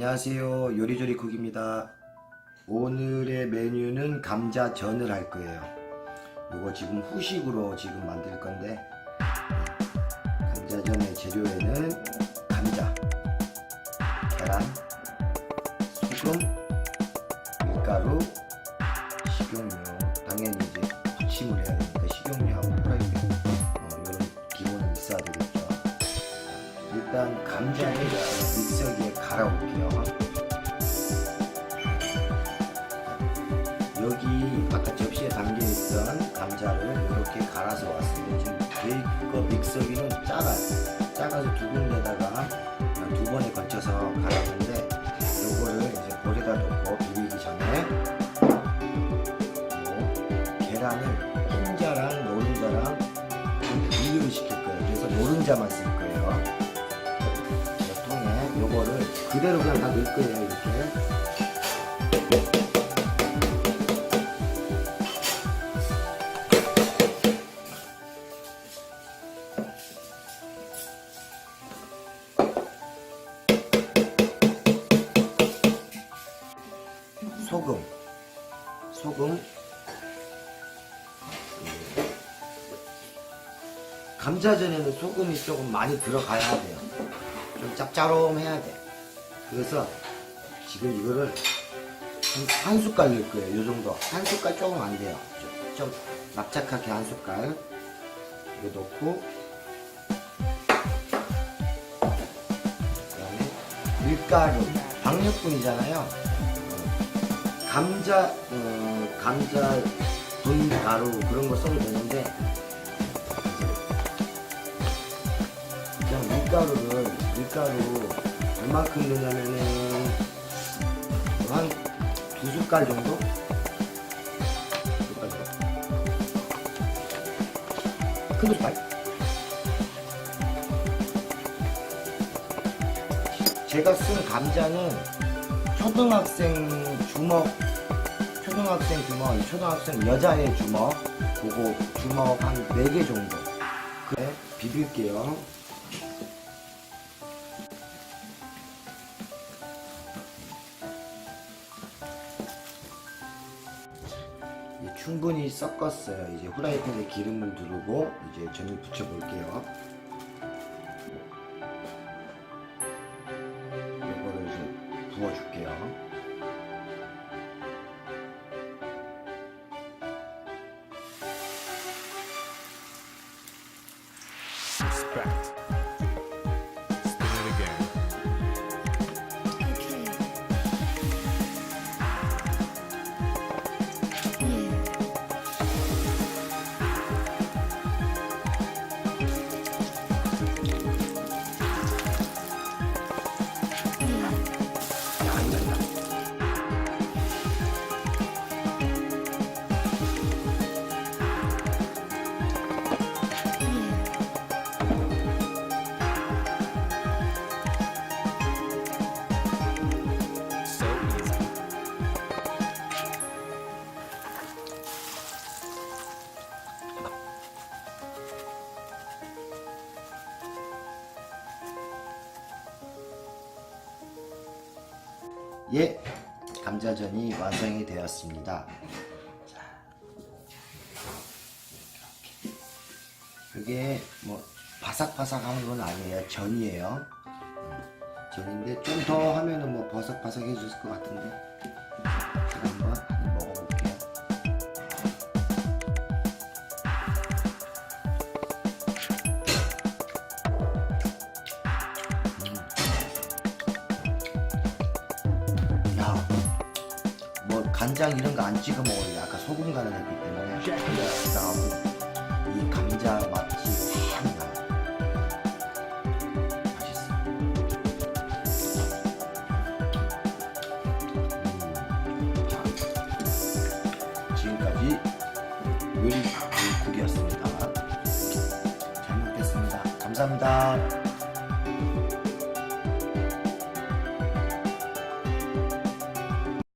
안녕하세요. 요리조리 쿡입니다. 오늘의 메뉴는 감자전을 할 거예요. 이거 지금 후식으로 지금 만들 건데 감자전의 재료에는 감자, 계란, 소금, 밀가루, 식용유, 당연히 이제 부침을 해야 되니까 식용유하고 프라이팬 어, 이런 기본은 있어야 되겠죠. 일단 믹서기에 갈아올게요. 여기 아까 접시에 담겨 있던 감자를 이렇게 갈아서 왔습니다. 지금 저희 거 믹서기는 작아요. 작아서 두 군데다가 두 번에 걸쳐서 갈았는데 요거를 이제 볼에다 놓고 비비기 전에 요 계란을 흰자랑 노른자랑 좀 분리를 시킬 거예요. 그래서 노른자만 쓸 그대로 그냥 다 넣을 거예요. 이렇게. 소금, 소금, 감자전에는 소금이 조금 많이 들어가야 돼요. 좀 짭짤해야 돼. 그래서 지금 이거를 한, 한 숟갈 넣을 거예요. 요 정도. 한 숟갈 조금 안 돼요. 좀, 좀 납작하게 한 숟갈. 이거 넣고, 그 다음에 밀가루, 박력분이잖아요. 감자, 어, 감자 분가루 그런 거 써도 되는데, 그냥 밀가루를 밀가루 얼마큼 넣냐면은 한 두 숟갈 정도? 두 숟갈 정도. 큰 숟갈. 제가 쓴 감자는 초등학생 주먹 초등학생 주먹 초등학생 여자의 주먹 그거 주먹 한 4개 정도 그래 비빌게요 충분히 섞었어요. 이제 후라이팬에 기름을 두르고 이제 전을 붙여 볼게요. 이거를 이제 부어 줄게요. Respect. Thank you. 예, 감자전이 완성이 되었습니다. 자, 이게 뭐 바삭바삭한 건 아니에요. 전이에요. 음, 전인데 좀 더 하면은 뭐 버삭바삭해질 것 같은데 간장 이런 거 안 찍어 먹어요. 아까 소금 간을 했기 때문에 그다음 이 감자 맛이 확 나요. 맛있어. 음, 자, 지금까지 요리 국이었습니다. 잘 먹겠습니다. 감사합니다.